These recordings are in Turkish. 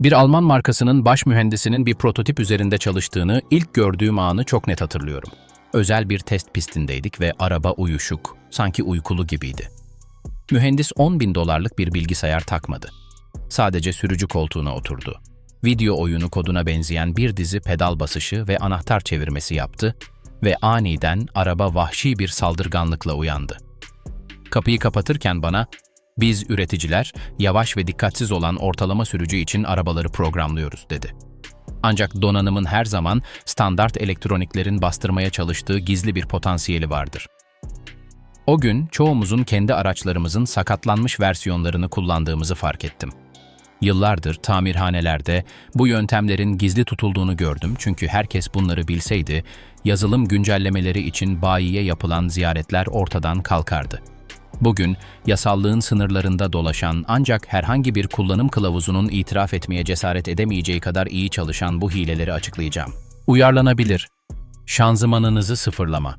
Bir Alman markasının baş mühendisinin bir prototip üzerinde çalıştığını ilk gördüğüm anı çok net hatırlıyorum. Özel bir test pistindeydik ve araba uyuşuk, sanki uykulu gibiydi. Mühendis 10 bin dolarlık bir bilgisayar takmadı. Sadece sürücü koltuğuna oturdu. Video oyunu koduna benzeyen bir dizi pedal basışı ve anahtar çevirmesi yaptı ve aniden araba vahşi bir saldırganlıkla uyandı. Kapıyı kapatırken bana, biz üreticiler yavaş ve dikkatsiz olan ortalama sürücü için arabaları programlıyoruz dedi. Ancak donanımın her zaman standart elektroniklerin bastırmaya çalıştığı gizli bir potansiyeli vardır. O gün çoğumuzun kendi araçlarımızın sakatlanmış versiyonlarını kullandığımızı fark ettim. Yıllardır tamirhanelerde bu yöntemlerin gizli tutulduğunu gördüm çünkü herkes bunları bilseydi, yazılım güncellemeleri için bayiye yapılan ziyaretler ortadan kalkardı. Bugün yasallığın sınırlarında dolaşan ancak herhangi bir kullanım kılavuzunun itiraf etmeye cesaret edemeyeceği kadar iyi çalışan bu hileleri açıklayacağım. Uyarlanabilir. Şanzımanınızı sıfırlama.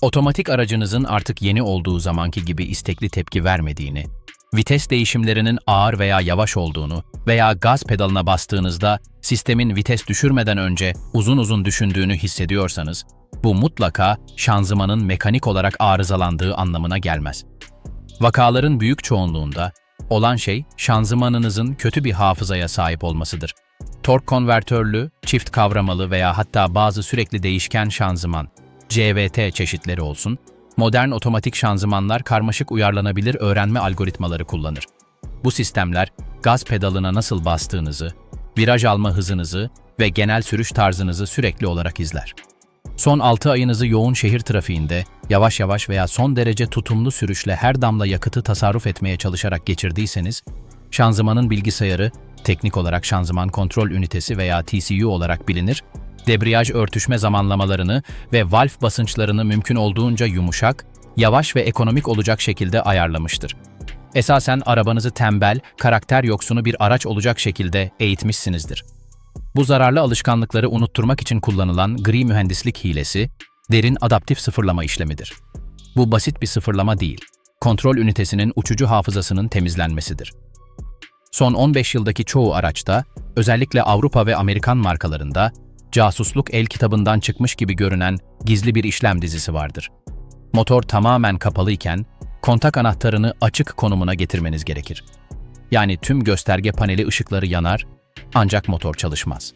Otomatik aracınızın artık yeni olduğu zamanki gibi istekli tepki vermediğini, vites değişimlerinin ağır veya yavaş olduğunu veya gaz pedalına bastığınızda sistemin vites düşürmeden önce uzun uzun düşündüğünü hissediyorsanız, bu mutlaka şanzımanın mekanik olarak arızalandığı anlamına gelmez. Vakaların büyük çoğunluğunda olan şey şanzımanınızın kötü bir hafızaya sahip olmasıdır. Tork konvertörlü, çift kavramalı veya hatta bazı sürekli değişken şanzıman, CVT çeşitleri olsun, modern otomatik şanzımanlar karmaşık uyarlanabilir öğrenme algoritmaları kullanır. Bu sistemler gaz pedalına nasıl bastığınızı, viraj alma hızınızı ve genel sürüş tarzınızı sürekli olarak izler. Son 6 ayınızı yoğun şehir trafiğinde, yavaş yavaş veya son derece tutumlu sürüşle her damla yakıtı tasarruf etmeye çalışarak geçirdiyseniz, şanzımanın bilgisayarı, teknik olarak şanzıman kontrol ünitesi veya TCU olarak bilinir, debriyaj örtüşme zamanlamalarını ve valf basınçlarını mümkün olduğunca yumuşak, yavaş ve ekonomik olacak şekilde ayarlamıştır. Esasen arabanızı tembel, karakter yoksunu bir araç olacak şekilde eğitmişsinizdir. Bu zararlı alışkanlıkları unutturmak için kullanılan gri mühendislik hilesi, derin adaptif sıfırlama işlemidir. Bu basit bir sıfırlama değil, kontrol ünitesinin uçucu hafızasının temizlenmesidir. Son 15 yıldaki çoğu araçta, özellikle Avrupa ve Amerikan markalarında, casusluk el kitabından çıkmış gibi görünen gizli bir işlem dizisi vardır. Motor tamamen kapalı iken, kontak anahtarını açık konumuna getirmeniz gerekir. Yani tüm gösterge paneli ışıkları yanar ancak motor çalışmaz.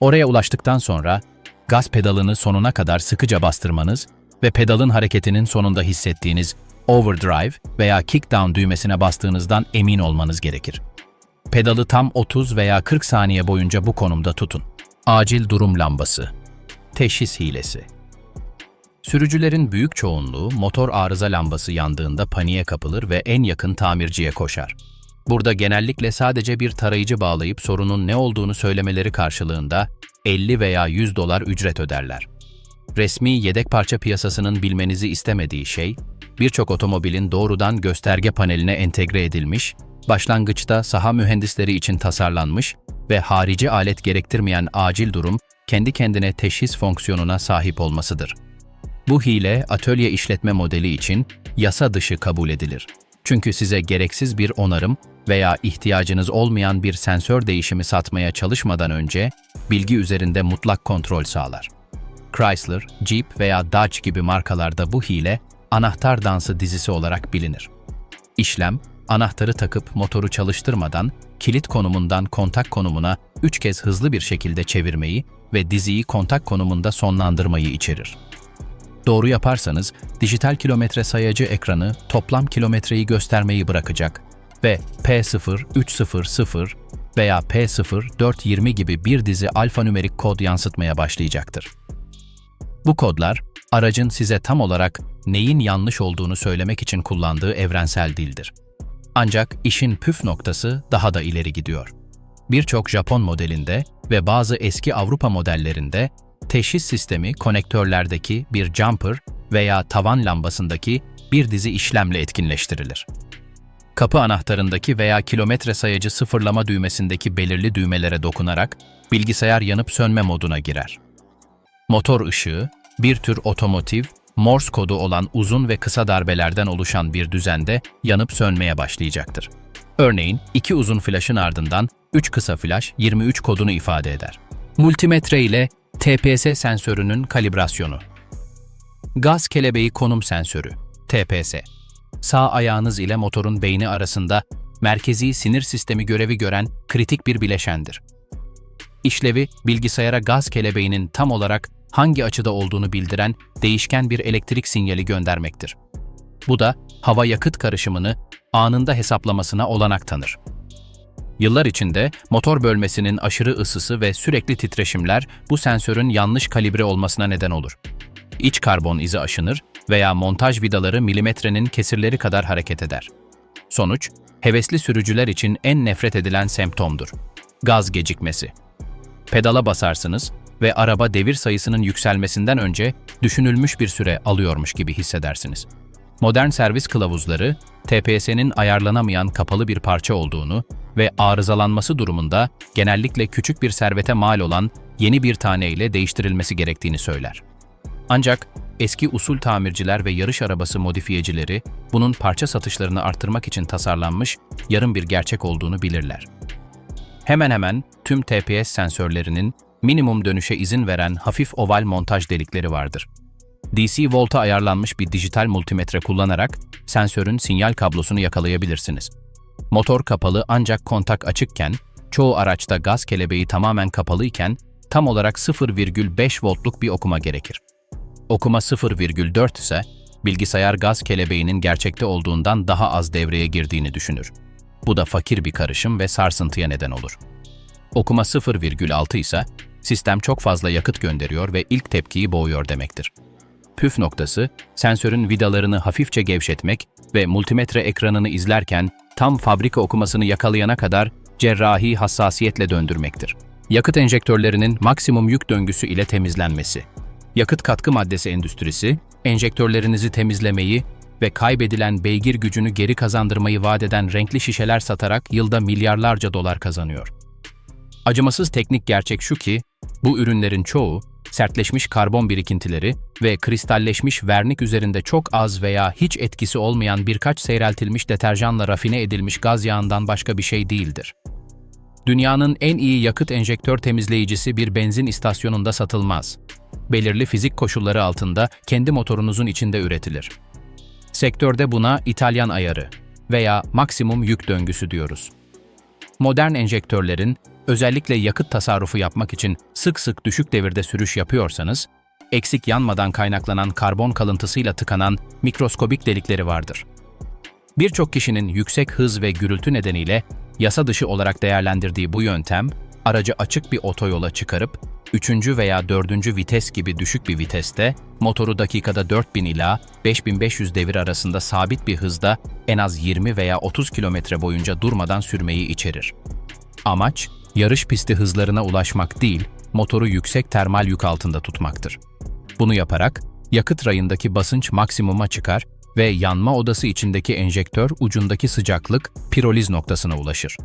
Oraya ulaştıktan sonra gaz pedalını sonuna kadar sıkıca bastırmanız ve pedalın hareketinin sonunda hissettiğiniz overdrive veya kickdown düğmesine bastığınızdan emin olmanız gerekir. Pedalı tam 30 veya 40 saniye boyunca bu konumda tutun. Acil durum lambası. Teşhis hilesi. Sürücülerin büyük çoğunluğu motor arıza lambası yandığında paniğe kapılır ve en yakın tamirciye koşar. Burada genellikle sadece bir tarayıcı bağlayıp sorunun ne olduğunu söylemeleri karşılığında 50 veya 100 dolar ücret öderler. Resmi yedek parça piyasasının bilmenizi istemediği şey, birçok otomobilin doğrudan gösterge paneline entegre edilmiş, başlangıçta saha mühendisleri için tasarlanmış ve harici alet gerektirmeyen acil durum kendi kendine teşhis fonksiyonuna sahip olmasıdır. Bu hile atölye işletme modeli için yasa dışı kabul edilir. Çünkü size gereksiz bir onarım veya ihtiyacınız olmayan bir sensör değişimi satmaya çalışmadan önce bilgi üzerinde mutlak kontrol sağlar. Chrysler, Jeep veya Dodge gibi markalarda bu hile anahtar dansı dizisi olarak bilinir. İşlem, anahtarı takıp motoru çalıştırmadan kilit konumundan kontak konumuna üç kez hızlı bir şekilde çevirmeyi ve diziyi kontak konumunda sonlandırmayı içerir. Doğru yaparsanız dijital kilometre sayacı ekranı toplam kilometreyi göstermeyi bırakacak ve P0 300 veya P0 420 gibi bir dizi alfanümerik kod yansıtmaya başlayacaktır. Bu kodlar aracın size tam olarak neyin yanlış olduğunu söylemek için kullandığı evrensel dildir. Ancak işin püf noktası daha da ileri gidiyor. Birçok Japon modelinde ve bazı eski Avrupa modellerinde teşhis sistemi konektörlerdeki bir jumper veya tavan lambasındaki bir dizi işlemle etkinleştirilir. Kapı anahtarındaki veya kilometre sayacı sıfırlama düğmesindeki belirli düğmelere dokunarak bilgisayar yanıp sönme moduna girer. Motor ışığı, bir tür otomotiv, Morse kodu olan uzun ve kısa darbelerden oluşan bir düzende yanıp sönmeye başlayacaktır. Örneğin iki uzun flaşın ardından 3 kısa flash 23 kodunu ifade eder. Multimetre ile TPS sensörünün kalibrasyonu. Gaz kelebeği konum sensörü, TPS. Sağ ayağınız ile motorun beyni arasında merkezi sinir sistemi görevi gören kritik bir bileşendir. İşlevi, bilgisayara gaz kelebeğinin tam olarak hangi açıda olduğunu bildiren değişken bir elektrik sinyali göndermektir. Bu da hava yakıt karışımını anında hesaplamasına olanak tanır. Yıllar içinde motor bölmesinin aşırı ısısı ve sürekli titreşimler bu sensörün yanlış kalibre olmasına neden olur. İç karbon izi aşınır veya montaj vidaları milimetrenin kesirleri kadar hareket eder. Sonuç, hevesli sürücüler için en nefret edilen semptomdur. Gaz gecikmesi. Pedala basarsınız ve araba devir sayısının yükselmesinden önce düşünülmüş bir süre alıyormuş gibi hissedersiniz. Modern servis kılavuzları, TPS'nin ayarlanamayan kapalı bir parça olduğunu ve arızalanması durumunda genellikle küçük bir servete mal olan yeni bir tane ile değiştirilmesi gerektiğini söyler. Ancak eski usul tamirciler ve yarış arabası modifiyecileri bunun parça satışlarını artırmak için tasarlanmış yarım bir gerçek olduğunu bilirler. Hemen hemen tüm TPS sensörlerinin minimum dönüşe izin veren hafif oval montaj delikleri vardır. DC volta ayarlanmış bir dijital multimetre kullanarak sensörün sinyal kablosunu yakalayabilirsiniz. Motor kapalı ancak kontak açıkken, çoğu araçta gaz kelebeği tamamen kapalıyken tam olarak 0,5 voltluk bir okuma gerekir. Okuma 0,4 ise bilgisayar gaz kelebeğinin gerçekte olduğundan daha az devreye girdiğini düşünür. Bu da fakir bir karışım ve sarsıntıya neden olur. Okuma 0,6 ise sistem çok fazla yakıt gönderiyor ve ilk tepkiyi boğuyor demektir. Püf noktası, sensörün vidalarını hafifçe gevşetmek ve multimetre ekranını izlerken tam fabrika okumasını yakalayana kadar cerrahi hassasiyetle döndürmektir. Yakıt enjektörlerinin maksimum yük döngüsü ile temizlenmesi. Yakıt katkı maddesi endüstrisi, enjektörlerinizi temizlemeyi ve kaybedilen beygir gücünü geri kazandırmayı vaat eden renkli şişeler satarak yılda milyarlarca dolar kazanıyor. Acımasız teknik gerçek şu ki, bu ürünlerin çoğu, sertleşmiş karbon birikintileri ve kristalleşmiş vernik üzerinde çok az veya hiç etkisi olmayan birkaç seyreltilmiş deterjanla rafine edilmiş gaz yağından başka bir şey değildir. Dünyanın en iyi yakıt enjektör temizleyicisi bir benzin istasyonunda satılmaz. Belirli fizik koşulları altında kendi motorunuzun içinde üretilir. Sektörde buna İtalyan ayarı veya maksimum yük döngüsü diyoruz. Modern enjektörlerin özellikle yakıt tasarrufu yapmak için sık sık düşük devirde sürüş yapıyorsanız, eksik yanmadan kaynaklanan karbon kalıntısıyla tıkanan mikroskobik delikleri vardır. Birçok kişinin yüksek hız ve gürültü nedeniyle yasa dışı olarak değerlendirdiği bu yöntem, aracı açık bir otoyola çıkarıp 3. veya 4. vites gibi düşük bir viteste motoru dakikada 4000 ila 5500 devir arasında sabit bir hızda en az 20 veya 30 kilometre boyunca durmadan sürmeyi içerir. Amaç, yarış pisti hızlarına ulaşmak değil, motoru yüksek termal yük altında tutmaktır. Bunu yaparak yakıt rayındaki basınç maksimuma çıkar ve yanma odası içindeki enjektör ucundaki sıcaklık piroliz noktasına ulaşır.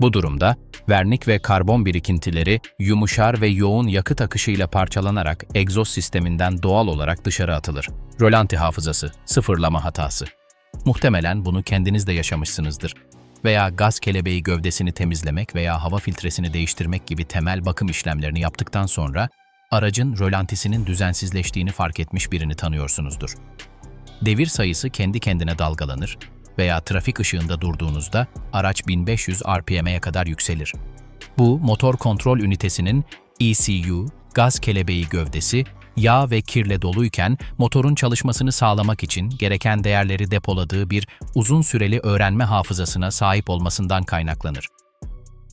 Bu durumda vernik ve karbon birikintileri yumuşar ve yoğun yakıt akışıyla parçalanarak egzoz sisteminden doğal olarak dışarı atılır. Rölanti hafızası, sıfırlama hatası. Muhtemelen bunu kendiniz de yaşamışsınızdır. Veya gaz kelebeği gövdesini temizlemek veya hava filtresini değiştirmek gibi temel bakım işlemlerini yaptıktan sonra aracın rölantisinin düzensizleştiğini fark etmiş birini tanıyorsunuzdur. Devir sayısı kendi kendine dalgalanır veya trafik ışığında durduğunuzda araç 1500 RPM'ye kadar yükselir. Bu motor kontrol ünitesinin ECU, gaz kelebeği gövdesi, yağ ve kirle doluyken motorun çalışmasını sağlamak için gereken değerleri depoladığı bir uzun süreli öğrenme hafızasına sahip olmasından kaynaklanır.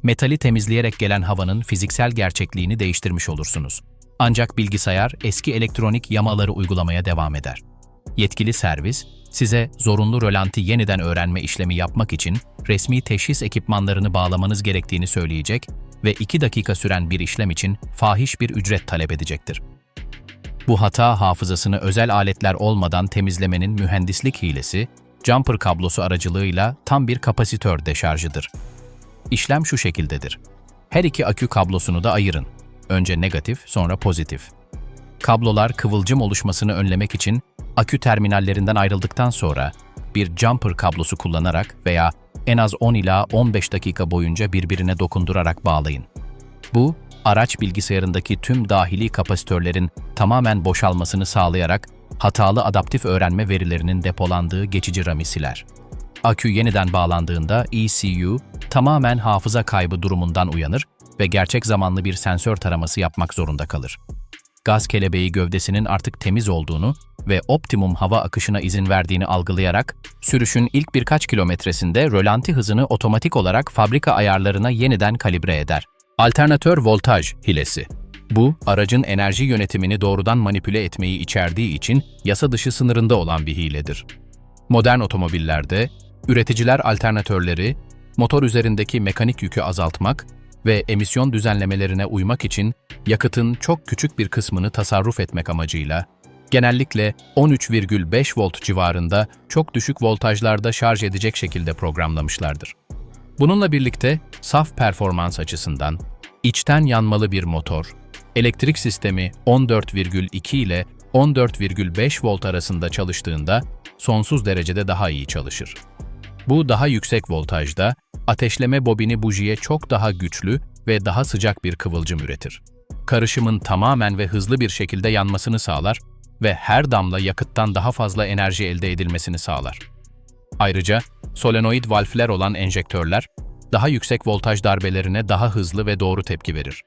Metali temizleyerek gelen havanın fiziksel gerçekliğini değiştirmiş olursunuz. Ancak bilgisayar eski elektronik yamaları uygulamaya devam eder. Yetkili servis, size zorunlu rölanti yeniden öğrenme işlemi yapmak için resmi teşhis ekipmanlarını bağlamanız gerektiğini söyleyecek ve 2 dakika süren bir işlem için fahiş bir ücret talep edecektir. Bu hata hafızasını özel aletler olmadan temizlemenin mühendislik hilesi, jumper kablosu aracılığıyla tam bir kapasitör deşarjıdır. İşlem şu şekildedir. Her iki akü kablosunu da ayırın. Önce negatif, sonra pozitif. Kablolar kıvılcım oluşmasını önlemek için akü terminallerinden ayrıldıktan sonra bir jumper kablosu kullanarak veya en az 10 ila 15 dakika boyunca birbirine dokundurarak bağlayın. Bu, araç bilgisayarındaki tüm dahili kapasitörlerin tamamen boşalmasını sağlayarak hatalı adaptif öğrenme verilerinin depolandığı geçici RAM'i siler. Akü yeniden bağlandığında ECU tamamen hafıza kaybı durumundan uyanır ve gerçek zamanlı bir sensör taraması yapmak zorunda kalır. Gaz kelebeği gövdesinin artık temiz olduğunu ve optimum hava akışına izin verdiğini algılayarak sürüşün ilk birkaç kilometresinde rölanti hızını otomatik olarak fabrika ayarlarına yeniden kalibre eder. Alternatör voltaj hilesi. Bu, aracın enerji yönetimini doğrudan manipüle etmeyi içerdiği için yasa dışı sınırında olan bir hiledir. Modern otomobillerde, üreticiler alternatörleri, motor üzerindeki mekanik yükü azaltmak ve emisyon düzenlemelerine uymak için yakıtın çok küçük bir kısmını tasarruf etmek amacıyla, genellikle 13,5 volt civarında çok düşük voltajlarda şarj edecek şekilde programlamışlardır. Bununla birlikte saf performans açısından içten yanmalı bir motor, elektrik sistemi 14,2 ile 14,5 volt arasında çalıştığında sonsuz derecede daha iyi çalışır. Bu daha yüksek voltajda ateşleme bobini bujiye çok daha güçlü ve daha sıcak bir kıvılcım üretir. Karışımın tamamen ve hızlı bir şekilde yanmasını sağlar ve her damla yakıttan daha fazla enerji elde edilmesini sağlar. Ayrıca solenoid valfler olan enjektörler daha yüksek voltaj darbelerine daha hızlı ve doğru tepki verir.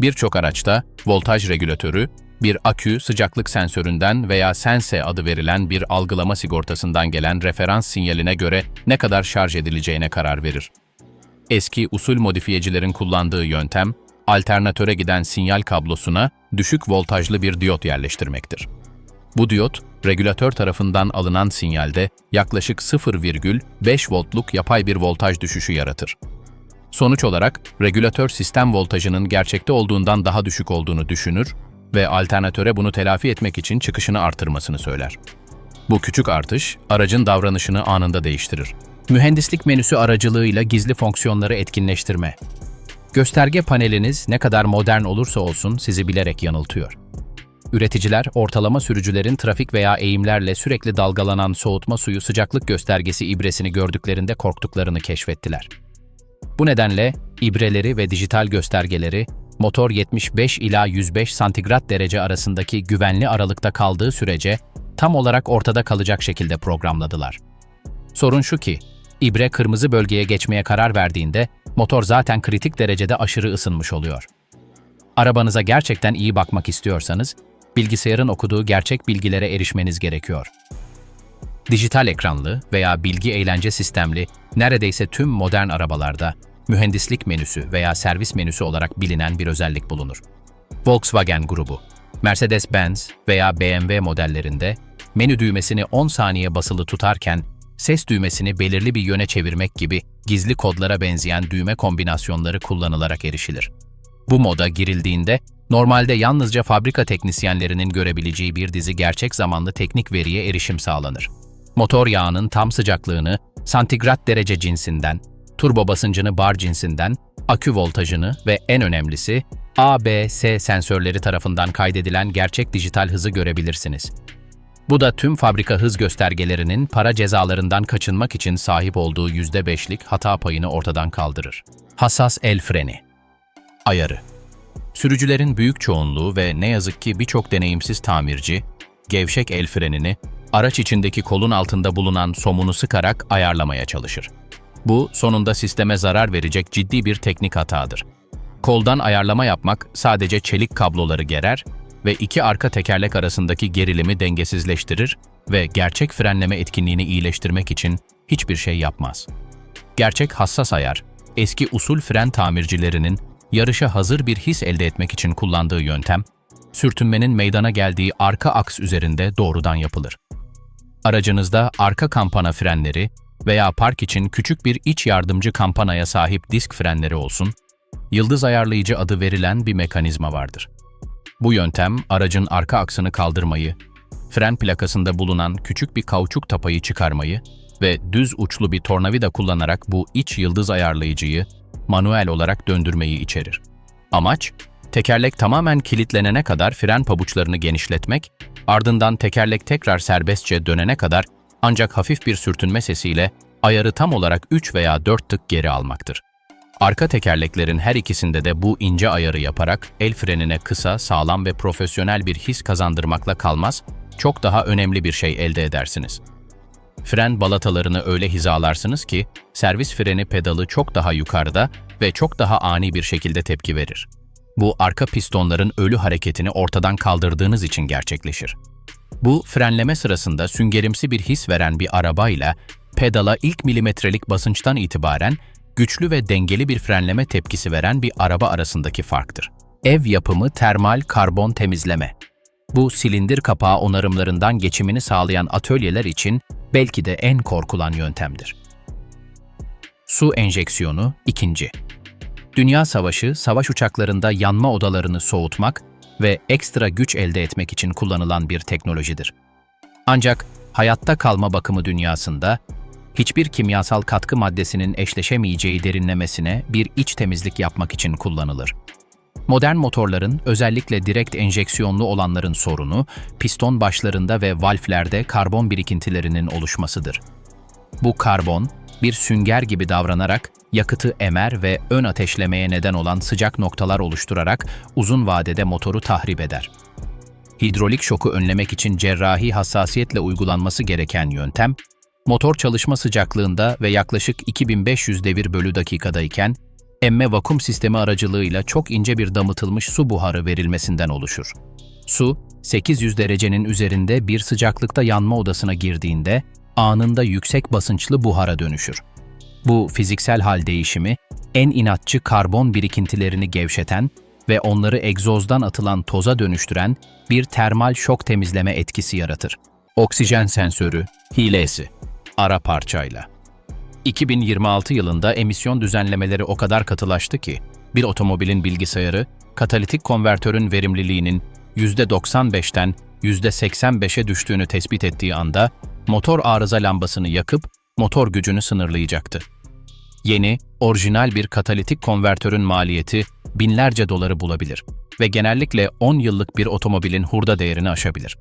Birçok araçta voltaj regülatörü, bir akü sıcaklık sensöründen veya Sense adı verilen bir algılama sigortasından gelen referans sinyaline göre ne kadar şarj edileceğine karar verir. Eski usul modifiyecilerin kullandığı yöntem, alternatöre giden sinyal kablosuna düşük voltajlı bir diyot yerleştirmektir. Bu diyot, regülatör tarafından alınan sinyalde yaklaşık 0,5 voltluk yapay bir voltaj düşüşü yaratır. Sonuç olarak regülatör sistem voltajının gerçekte olduğundan daha düşük olduğunu düşünür ve alternatöre bunu telafi etmek için çıkışını artırmasını söyler. Bu küçük artış aracın davranışını anında değiştirir. Mühendislik menüsü aracılığıyla gizli fonksiyonları etkinleştirme. Gösterge paneliniz ne kadar modern olursa olsun sizi bilerek yanıltıyor. Üreticiler, ortalama sürücülerin trafik veya eğimlerle sürekli dalgalanan soğutma suyu sıcaklık göstergesi ibresini gördüklerinde korktuklarını keşfettiler. Bu nedenle ibreleri ve dijital göstergeleri motor 75 ila 105 santigrat derece arasındaki güvenli aralıkta kaldığı sürece tam olarak ortada kalacak şekilde programladılar. Sorun şu ki, ibre kırmızı bölgeye geçmeye karar verdiğinde motor zaten kritik derecede aşırı ısınmış oluyor. Arabanıza gerçekten iyi bakmak istiyorsanız, bilgisayarın okuduğu gerçek bilgilere erişmeniz gerekiyor. Dijital ekranlı veya bilgi eğlence sistemli neredeyse tüm modern arabalarda mühendislik menüsü veya servis menüsü olarak bilinen bir özellik bulunur. Volkswagen grubu, Mercedes-Benz veya BMW modellerinde menü düğmesini 10 saniye basılı tutarken ses düğmesini belirli bir yöne çevirmek gibi gizli kodlara benzeyen düğme kombinasyonları kullanılarak erişilir. Bu moda girildiğinde normalde yalnızca fabrika teknisyenlerinin görebileceği bir dizi gerçek zamanlı teknik veriye erişim sağlanır. Motor yağının tam sıcaklığını santigrat derece cinsinden, turbo basıncını bar cinsinden, akü voltajını ve en önemlisi A-B-S sensörleri tarafından kaydedilen gerçek dijital hızı görebilirsiniz. Bu da tüm fabrika hız göstergelerinin para cezalarından kaçınmak için sahip olduğu %5'lik hata payını ortadan kaldırır. Hassas el freni Ayarı Sürücülerin büyük çoğunluğu ve ne yazık ki birçok deneyimsiz tamirci, gevşek el frenini araç içindeki kolun altında bulunan somunu sıkarak ayarlamaya çalışır. Bu, sonunda sisteme zarar verecek ciddi bir teknik hatadır. Koldan ayarlama yapmak sadece çelik kabloları gerer ve iki arka tekerlek arasındaki gerilimi dengesizleştirir ve gerçek frenleme etkinliğini iyileştirmek için hiçbir şey yapmaz. Gerçek hassas ayar, eski usul fren tamircilerinin yarışa hazır bir his elde etmek için kullandığı yöntem, sürtünmenin meydana geldiği arka aks üzerinde doğrudan yapılır. Aracınızda arka kampana frenleri veya park için küçük bir iç yardımcı kampanaya sahip disk frenleri olsun, yıldız ayarlayıcı adı verilen bir mekanizma vardır. Bu yöntem aracın arka aksını kaldırmayı, fren plakasında bulunan küçük bir kauçuk tapayı çıkarmayı ve düz uçlu bir tornavida kullanarak bu iç yıldız ayarlayıcıyı manuel olarak döndürmeyi içerir. Amaç, tekerlek tamamen kilitlenene kadar fren pabuçlarını genişletmek, ardından tekerlek tekrar serbestçe dönene kadar ancak hafif bir sürtünme sesiyle ayarı tam olarak 3 veya 4 tık geri almaktır. Arka tekerleklerin her ikisinde de bu ince ayarı yaparak el frenine kısa, sağlam ve profesyonel bir his kazandırmakla kalmaz, çok daha önemli bir şey elde edersiniz. Fren balatalarını öyle hizalarsınız ki servis freni pedalı çok daha yukarıda ve çok daha ani bir şekilde tepki verir. Bu arka pistonların ölü hareketini ortadan kaldırdığınız için gerçekleşir. Bu frenleme sırasında süngerimsi bir his veren bir arabayla pedala ilk milimetrelik basınçtan itibaren güçlü ve dengeli bir frenleme tepkisi veren bir araba arasındaki farktır. Ev yapımı termal karbon temizleme. Bu silindir kapağı onarımlarından geçimini sağlayan atölyeler için belki de en korkulan yöntemdir. Su enjeksiyonu ikinci. Dünya Savaşı, savaş uçaklarında yanma odalarını soğutmak ve ekstra güç elde etmek için kullanılan bir teknolojidir. Ancak hayatta kalma bakımı dünyasında hiçbir kimyasal katkı maddesinin eşleşemeyeceği derinlemesine bir iç temizlik yapmak için kullanılır. Modern motorların, özellikle direkt enjeksiyonlu olanların sorunu, piston başlarında ve valflerde karbon birikintilerinin oluşmasıdır. Bu karbon, bir sünger gibi davranarak yakıtı emer ve ön ateşlemeye neden olan sıcak noktalar oluşturarak uzun vadede motoru tahrip eder. Hidrolik şoku önlemek için cerrahi hassasiyetle uygulanması gereken yöntem, motor çalışma sıcaklığında ve yaklaşık 2500 devir bölü dakikadayken emme vakum sistemi aracılığıyla çok ince bir damıtılmış su buharı verilmesinden oluşur. Su, 800 derecenin üzerinde bir sıcaklıkta yanma odasına girdiğinde anında yüksek basınçlı buhara dönüşür. Bu fiziksel hal değişimi, en inatçı karbon birikintilerini gevşeten ve onları egzozdan atılan toza dönüştüren bir termal şok temizleme etkisi yaratır. Oksijen sensörü, hilesi, ara parçayla. 2026 yılında emisyon düzenlemeleri o kadar katılaştı ki, bir otomobilin bilgisayarı, katalitik konvertörün verimliliğinin %95'ten %85'e düştüğünü tespit ettiği anda, motor arıza lambasını yakıp motor gücünü sınırlayacaktı. Yeni, orijinal bir katalitik konvertörün maliyeti binlerce doları bulabilir ve genellikle 10 yıllık bir otomobilin hurda değerini aşabilir.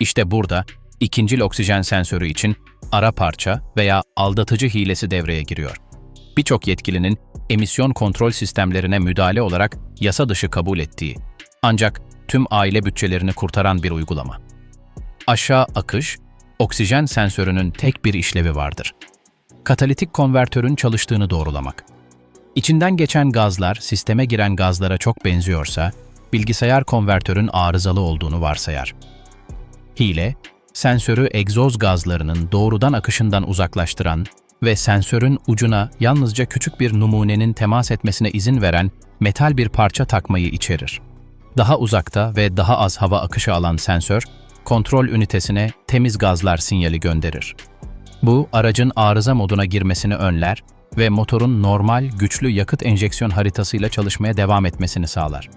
İşte burada ikincil oksijen sensörü için ara parça veya aldatıcı hilesi devreye giriyor. Birçok yetkilinin emisyon kontrol sistemlerine müdahale olarak yasa dışı kabul ettiği, ancak tüm aile bütçelerini kurtaran bir uygulama. Aşağı akış, oksijen sensörünün tek bir işlevi vardır. Katalitik konvertörün çalıştığını doğrulamak. İçinden geçen gazlar sisteme giren gazlara çok benziyorsa, bilgisayar konvertörün arızalı olduğunu varsayar. Hile, sensörü egzoz gazlarının doğrudan akışından uzaklaştıran ve sensörün ucuna yalnızca küçük bir numunenin temas etmesine izin veren metal bir parça takmayı içerir. Daha uzakta ve daha az hava akışı alan sensör, kontrol ünitesine temiz gazlar sinyali gönderir. Bu, aracın arıza moduna girmesini önler ve motorun normal, güçlü yakıt enjeksiyon haritasıyla çalışmaya devam etmesini sağlar.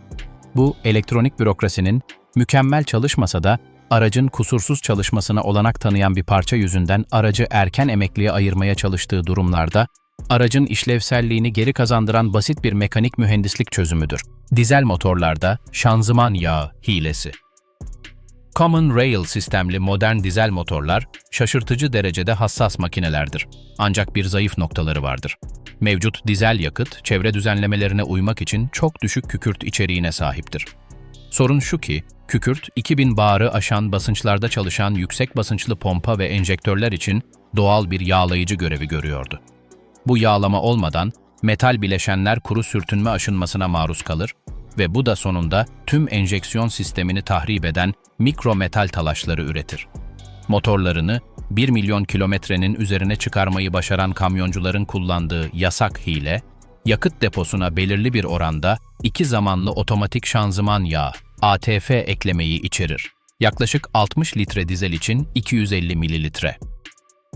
Bu, elektronik bürokrasinin mükemmel çalışmasa da aracın kusursuz çalışmasına olanak tanıyan bir parça yüzünden aracı erken emekliye ayırmaya çalıştığı durumlarda, aracın işlevselliğini geri kazandıran basit bir mekanik mühendislik çözümüdür. Dizel motorlarda şanzıman yağı hilesi. Common Rail sistemli modern dizel motorlar şaşırtıcı derecede hassas makinelerdir. Ancak bir zayıf noktaları vardır. Mevcut dizel yakıt, çevre düzenlemelerine uymak için çok düşük kükürt içeriğine sahiptir. Sorun şu ki, kükürt 2000 barı aşan basınçlarda çalışan yüksek basınçlı pompa ve enjektörler için doğal bir yağlayıcı görevi görüyordu. Bu yağlama olmadan metal bileşenler kuru sürtünme aşınmasına maruz kalır ve bu da sonunda tüm enjeksiyon sistemini tahrip eden mikro metal talaşları üretir. Motorlarını 1 milyon kilometrenin üzerine çıkarmayı başaran kamyoncuların kullandığı yasak hile, yakıt deposuna belirli bir oranda iki zamanlı otomatik şanzıman yağı ATF eklemeyi içerir. Yaklaşık 60 litre dizel için 250 mililitre.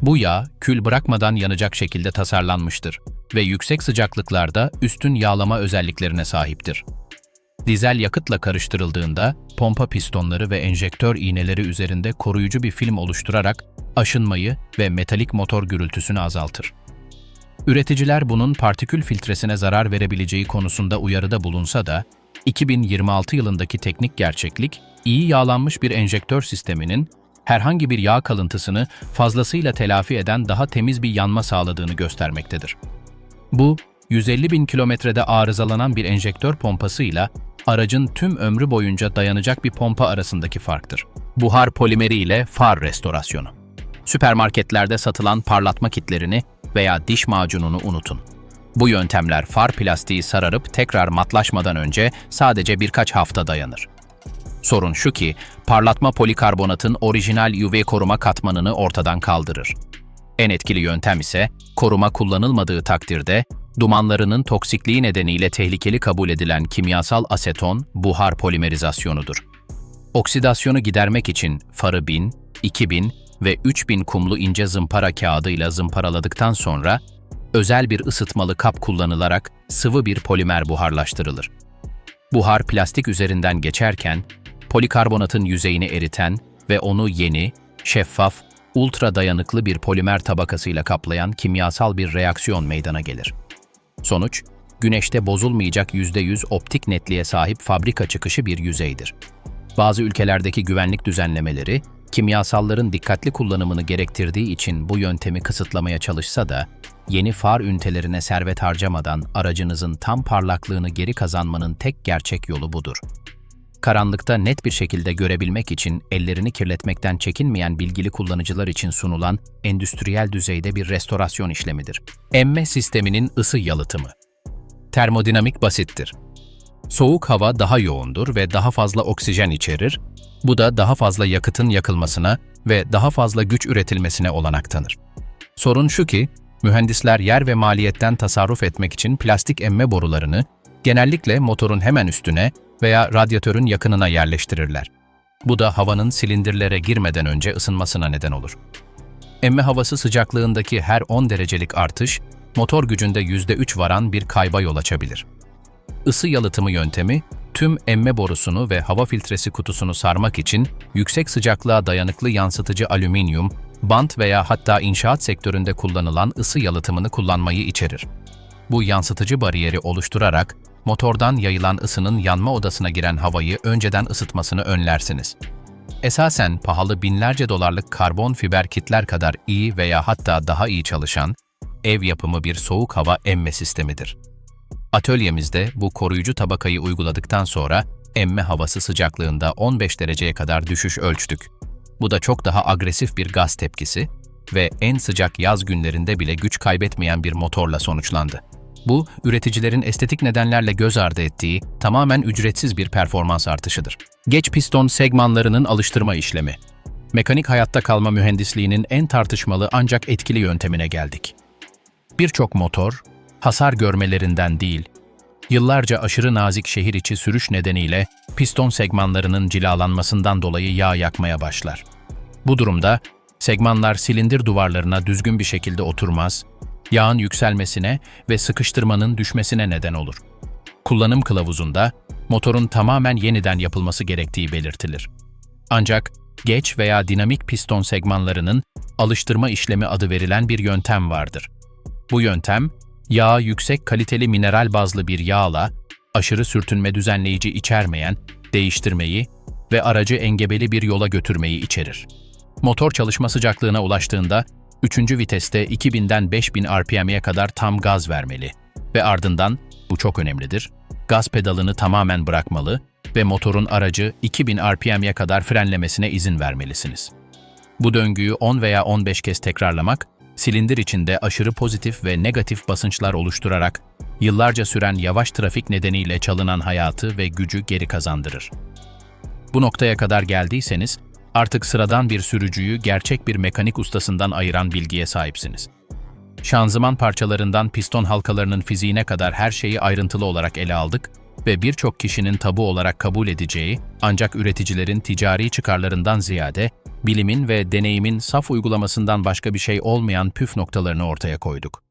Bu yağ kül bırakmadan yanacak şekilde tasarlanmıştır ve yüksek sıcaklıklarda üstün yağlama özelliklerine sahiptir. Dizel yakıtla karıştırıldığında pompa pistonları ve enjektör iğneleri üzerinde koruyucu bir film oluşturarak aşınmayı ve metalik motor gürültüsünü azaltır. Üreticiler bunun partikül filtresine zarar verebileceği konusunda uyarıda bulunsa da 2026 yılındaki teknik gerçeklik, iyi yağlanmış bir enjektör sisteminin herhangi bir yağ kalıntısını fazlasıyla telafi eden daha temiz bir yanma sağladığını göstermektedir. Bu, 150 bin kilometrede arızalanan bir enjektör pompasıyla aracın tüm ömrü boyunca dayanacak bir pompa arasındaki farktır. Buhar polimeri ile far restorasyonu. Süpermarketlerde satılan parlatma kitlerini veya diş macununu unutun. Bu yöntemler far plastiği sararıp tekrar matlaşmadan önce sadece birkaç hafta dayanır. Sorun şu ki, parlatma polikarbonatın orijinal UV koruma katmanını ortadan kaldırır. En etkili yöntem ise, koruma kullanılmadığı takdirde, dumanlarının toksikliği nedeniyle tehlikeli kabul edilen kimyasal aseton buhar polimerizasyonudur. Oksidasyonu gidermek için farı 1000, 2000 ve 3000 kumlu ince zımpara kağıdıyla zımparaladıktan sonra özel bir ısıtmalı kap kullanılarak sıvı bir polimer buharlaştırılır. Buhar plastik üzerinden geçerken polikarbonatın yüzeyini eriten ve onu yeni, şeffaf, ultra dayanıklı bir polimer tabakasıyla kaplayan kimyasal bir reaksiyon meydana gelir. Sonuç, güneşte bozulmayacak %100 optik netliğe sahip fabrika çıkışı bir yüzeydir. Bazı ülkelerdeki güvenlik düzenlemeleri, kimyasalların dikkatli kullanımını gerektirdiği için bu yöntemi kısıtlamaya çalışsa da, yeni far ünitelerine servet harcamadan aracınızın tam parlaklığını geri kazanmanın tek gerçek yolu budur. Karanlıkta net bir şekilde görebilmek için ellerini kirletmekten çekinmeyen bilgili kullanıcılar için sunulan endüstriyel düzeyde bir restorasyon işlemidir. Emme sisteminin ısı yalıtımı. Termodinamik basittir. Soğuk hava daha yoğundur ve daha fazla oksijen içerir. Bu da daha fazla yakıtın yakılmasına ve daha fazla güç üretilmesine olanak tanır. Sorun şu ki, mühendisler yer ve maliyetten tasarruf etmek için plastik emme borularını genellikle motorun hemen üstüne veya radyatörün yakınına yerleştirirler. Bu da havanın silindirlere girmeden önce ısınmasına neden olur. Emme havası sıcaklığındaki her 10 derecelik artış, motor gücünde %3 varan bir kayba yol açabilir. Isı yalıtımı yöntemi, tüm emme borusunu ve hava filtresi kutusunu sarmak için yüksek sıcaklığa dayanıklı yansıtıcı alüminyum, bant veya hatta inşaat sektöründe kullanılan ısı yalıtımını kullanmayı içerir. Bu yansıtıcı bariyeri oluşturarak motordan yayılan ısının yanma odasına giren havayı önceden ısıtmasını önlersiniz. Esasen pahalı binlerce dolarlık karbon fiber kitler kadar iyi veya hatta daha iyi çalışan ev yapımı bir soğuk hava emme sistemidir. Atölyemizde bu koruyucu tabakayı uyguladıktan sonra emme havası sıcaklığında 15 dereceye kadar düşüş ölçtük. Bu da çok daha agresif bir gaz tepkisi ve en sıcak yaz günlerinde bile güç kaybetmeyen bir motorla sonuçlandı. Bu, üreticilerin estetik nedenlerle göz ardı ettiği tamamen ücretsiz bir performans artışıdır. Geç piston segmanlarının alıştırma işlemi. Mekanik hayatta kalma mühendisliğinin en tartışmalı ancak etkili yöntemine geldik. Birçok motor, hasar görmelerinden değil, yıllarca aşırı nazik şehir içi sürüş nedeniyle piston segmanlarının cilalanmasından dolayı yağ yakmaya başlar. Bu durumda segmanlar silindir duvarlarına düzgün bir şekilde oturmaz, yağın yükselmesine ve sıkıştırmanın düşmesine neden olur. Kullanım kılavuzunda motorun tamamen yeniden yapılması gerektiği belirtilir. Ancak geç veya dinamik piston segmanlarının alıştırma işlemi adı verilen bir yöntem vardır. Bu yöntem, yağı yüksek kaliteli mineral bazlı bir yağla aşırı sürtünme düzenleyici içermeyen değiştirmeyi ve aracı engebeli bir yola götürmeyi içerir. Motor çalışma sıcaklığına ulaştığında 3. viteste 2000'den 5000 RPM'ye kadar tam gaz vermeli ve ardından, bu çok önemlidir, gaz pedalını tamamen bırakmalı ve motorun aracı 2000 RPM'ye kadar frenlemesine izin vermelisiniz. Bu döngüyü 10 veya 15 kez tekrarlamak, silindir içinde aşırı pozitif ve negatif basınçlar oluşturarak yıllarca süren yavaş trafik nedeniyle çalınan hayatı ve gücü geri kazandırır. Bu noktaya kadar geldiyseniz, Artık sıradan bir sürücüyü gerçek bir mekanik ustasından ayıran bilgiye sahipsiniz. Şanzıman parçalarından piston halkalarının fiziğine kadar her şeyi ayrıntılı olarak ele aldık ve birçok kişinin tabu olarak kabul edeceği ancak üreticilerin ticari çıkarlarından ziyade bilimin ve deneyimin saf uygulamasından başka bir şey olmayan püf noktalarını ortaya koyduk.